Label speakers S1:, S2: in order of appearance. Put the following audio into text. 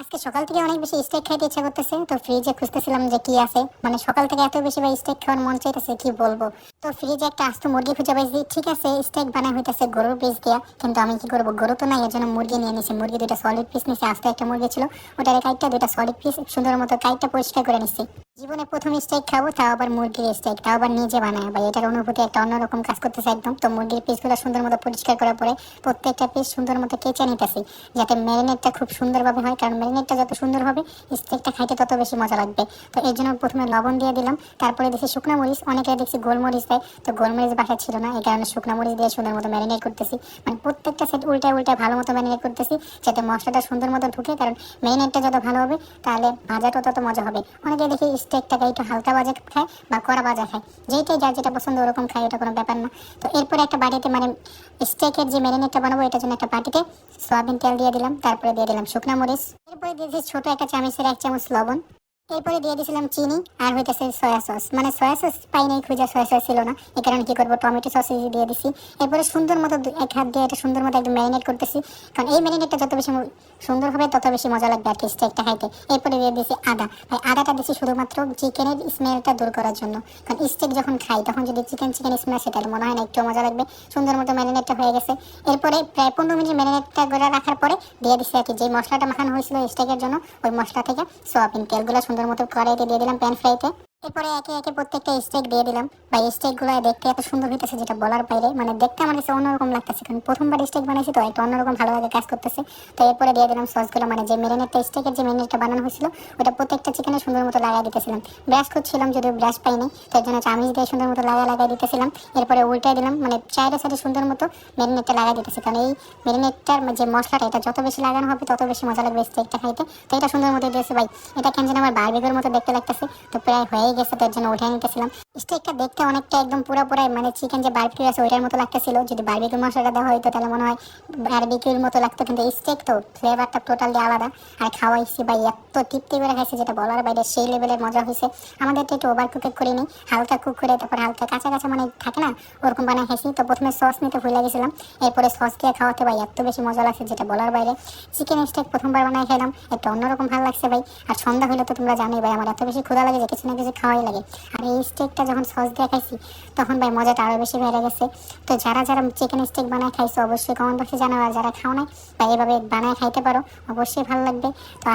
S1: আজকে সকাল থেকে অনেক বেশি স্টেক খাইতে ইচ্ছা করতেছে। তো ফ্রিজে খুঁজতেছিলাম যে কি আছে। মানে সকাল থেকে এত বেশি ভাই স্টেক খাওয়ার মন চাইতেছে, কি বলব? তো ফ্রিজে একটা আস্ত মুরগি খুঁজে পাইছি। ঠিক আছে স্টেক বানাই হইতেছে গরুর পিস দিয়া। কিন্তু আমি কি করব? গরু তো নাই এর জন্য মুরগি নিয়ে নিছি। মুরগি দুটা সলিড পিস নিছি, আস্তে একটা মুরগি ছিল। ওটার কাইটটা দুটা সলিড পিস সুন্দর মতো কাইটটা পরিষ্কার করে নিছি। জীবনে প্রথম স্টেক খাব, তাও আবার মুরগির স্টেক তাও আবার নিজে বানায়। ভাই, এটার অনুভূতি একটা অন্যরকম কাজ করতেছে একদম। তো মুরগির পিসগুলো সুন্দর মতো পরিষ্কার করার পরে প্রত্যেকটা পিস সুন্দর মতো কেচে নিতেছি। যাতে ম্যারিনেটটা খুব সুন্দরভাবে হয়, কারণ ম্যারিনেটটা যত সুন্দর হবে, স্টেকটা খাইতে তত বেশি মজা লাগবে। তো এর জন্য প্রথমে লবণ দিয়ে দিলাম, তারপরে দেখছি শুকনো মরিচ, অনেকে দেখছি গোলমরিচ দেয়, তো গোলমরিচ বাসা ছিল না, এই কারণে শুকনো মরিচ দিয়ে সুন্দর মতো ম্যারিনেট করতেছি। মানে প্রত্যেকটা সেট উল্টায় উল্টায় ভালো মতো ম্যারিনেট করতেছি, যাতে মশলাটা সুন্দর মতো ঢুকে, কারণ ম্যারিনেটটা যত ভালো হবে, তাহলে ভাজাটা তত মজা হবে। অনেকে দেখি স্টেকটাকে একটু হালকা ভাজা খায় বা কড়া বাজা খায়, যেইটাই যার যেটা পছন্দ ওরকম খায় এটা কোনো ব্যাপার না। তো এরপরে একটা বাড়িতে মানে স্টেকের যে ম্যারিনেটটা বানাবো, এটার জন্য একটা বাটিতে সয়াবিন তেল দিয়ে দিলাম, তারপরে দিয়ে দিলাম শুকনা মরিচ। এরপরে দিয়ে দিয়েছি ছোট একটা চামচের এক চামচ লবণ। এরপরে দিয়ে দিয়েছিলাম চিনি আর হইতেছে সয়া সস মানে সয়া সস পাই নাই, খুঁজে সয়া সস ছিল না। এই কারণে কি করব, টমেটো সস দিয়ে দিছি। এরপরে সুন্দর মতো এক হাত দিয়ে এটা সুন্দর মতো একদম ম্যারিনেট করতেছি। কারণ এই ম্যারিনেটটা যত বেশি সুন্দর হবে, তত বেশি মজা লাগবে আর কি স্টেকটা খাইতে এরপরে দিয়ে দিয়েছি আদা। ভাই, আদাটা দিছি শুধুমাত্র চিকেনের স্মেলটা দূর করার জন্য। কারণ স্টেক যখন খাই, তখন যদি চিকেন চিকেন স্মেল সেটা মনে হয় না একটু মজা লাগবে। সুন্দর মতো ম্যারিনেটটা হয়ে গেছে। এরপরে প্রায় পনেরো মিনিট ম্যারিনেটটা করে রাখার পরে দিয়ে দিছি আর কি, যে মশলাটা মাখানো হয়েছিল স্টেকের জন্য, ওই মশলা থেকে সোয়াবিন তেলগুলো সুন্দর মতো কড়াইতে দিয়ে দিলাম প্যান ফ্রাইতে এরপরে একে একে প্রত্যেকটা স্টেক দিয়ে দিলাম। বা স্টেকগুলো দেখতে এত সুন্দর হইতেছে যেটা বলার বাইরে। মানে দেখতে আমার কাছে অন্যরকম লাগতেছে। কারণ প্রথমবার স্টেক বানাইছি তো, একটা অন্যরকম ভালো লাগে কাজ করতেছে। তো এরপরে দিয়ে দিলাম সসগুলো মানে যে মেরিনেটটা স্টেকের যে মেরিনেটটা বানানো হয়েছিল, ওটা প্রত্যেকটা চিকেনে সুন্দর মতো লাগাই দিতেছিলাম। ব্রাশ করছিলাম যদিও ব্রাশ পাইনি। তো এর জন্য চামিচ দিয়ে সুন্দর মতো লাগা লাগাই দিতেছিলাম। এরপরে উল্টাই দিলাম। মানে চায়ের সাথে সুন্দর মতো মেরিনেটটা লাগাই দিতেছি। কারণ এই মেরিনেটটার যে মশলাটা, এটা যত বেশি লাগানো হবে, তত বেশি মজা লাগবে স্টেকটা খাইতে। তো এটা সুন্দর মতো দিয়েছে ভাই। এটা কেন যেন আমার বারবিকের মতো দেখতে লাগতেছে। তো প্রায় হয়ে গেছে তো এর জন্য উঠে নিতেছিলাম। স্টেকটা দেখতে অনেকটা একদম পুরো পুরাই মানে চিকেন যে বারবিকিউ আছে ওইটার মতো লাগতেছিল। যদি বারবিকিউ মশলাটা দেওয়া হয়তো তাহলে মনে হয় বারবিকিউর মতো লাগতো। কিন্তু স্টেক তো ফ্লেভারটা টোটালি আলাদা। আর খাওয়াইছি ভাই, এত তৃপ্তি করে খাইছি যেটা বলার বাইরে, সেই লেভেলের মজা হয়েছে আমাদের তো একটু ওভার কুক করিনি, হালকা কুক করে তারপর হালকা কাঁচা কাঁচা মানে থাকে না, ওরকম বানায় খাইছি। তো প্রথমে সস নিতে ভুলে গেছিলাম, এরপরে সস দিয়ে খাওয়াতে ভাই, এত বেশি মজা লাগছে যেটা বলার বাইরে। চিকেন স্টেক প্রথমবার বানায় খেলাম একটা অন্যরকম ভালো লাগছে ভাই। আর সন্ধ্যা হলে তো তোমরা জানোই ভাই, আমার এত বেশি ক্ষুধা লাগে যে কিছু না কিছু খাওয়াই লাগে। আর এই স্টেকটা যখন সস দিয়ে খাইছি, তখন ভাই মজাটা আরও বেশি বেড়ে গেছে। তো যারা যারা চিকেন স্টেক বানায় খাইছো, অবশ্যই কমেন্ট বক্সে জানাও। আর যারা খাও নাই বা এভাবে বানায় খাইতে পারো, অবশ্যই ভালো লাগবে। তো